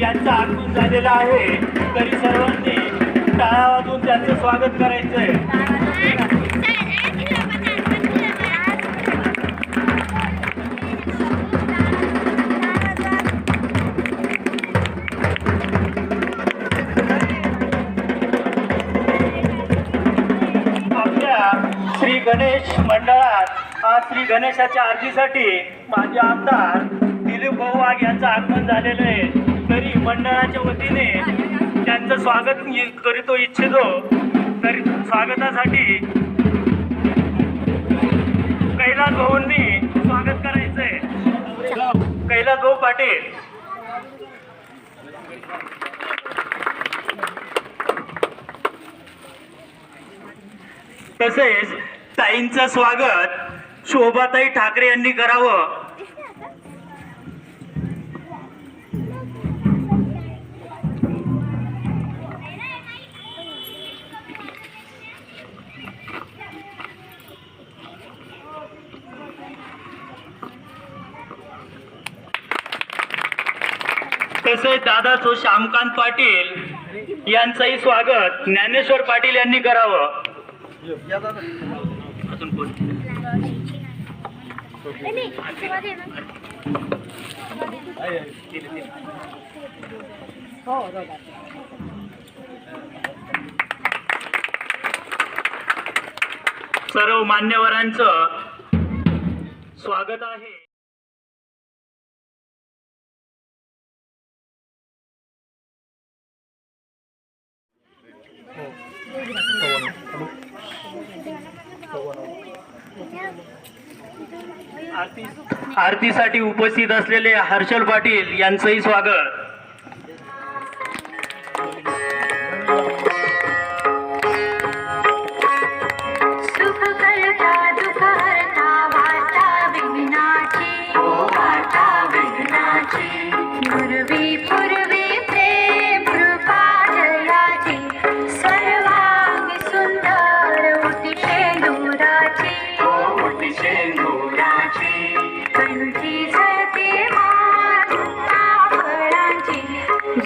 यांचं आगमन झालेला आहे. तरी सर्वांनी टाळा वाजून त्यांचं स्वागत करायचंय. आपल्या श्री गणेश मंडळात आज श्री गणेशाच्या आरतीसाठी माझे आमदार दिलीप भाऊ वाघ यांचं आगमन झालेलं आहे. तरी मंडळाच्या वतीने त्यांचं स्वागत करीतो इच्छितो. तरी स्वागतासाठी कैलास भाऊंनी स्वागत करायचंय. कैलास भाऊ पाटील. तसेच ताईंचं स्वागत शोभाताई ठाकरे यांनी करावं. तसेच दादा सो श्यामकांत पाटील यांचंही स्वागत. ज्ञानेश्वर पाटील यांनी करावं. सर्व मान्यवरांचं स्वागत आहे. आरती आरतीसाठी उपस्थित असलेले हर्षल पाटील यांचंही स्वागत. सुख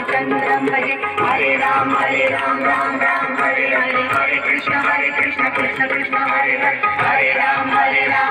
नायकं रामचन्द्रं भजे। हरे राम हरे राम राम राम हरे हरे। हरे कृष्ण हरे कृष्ण कृष्ण कृष्ण हरे हरे। हरे राम हरे राम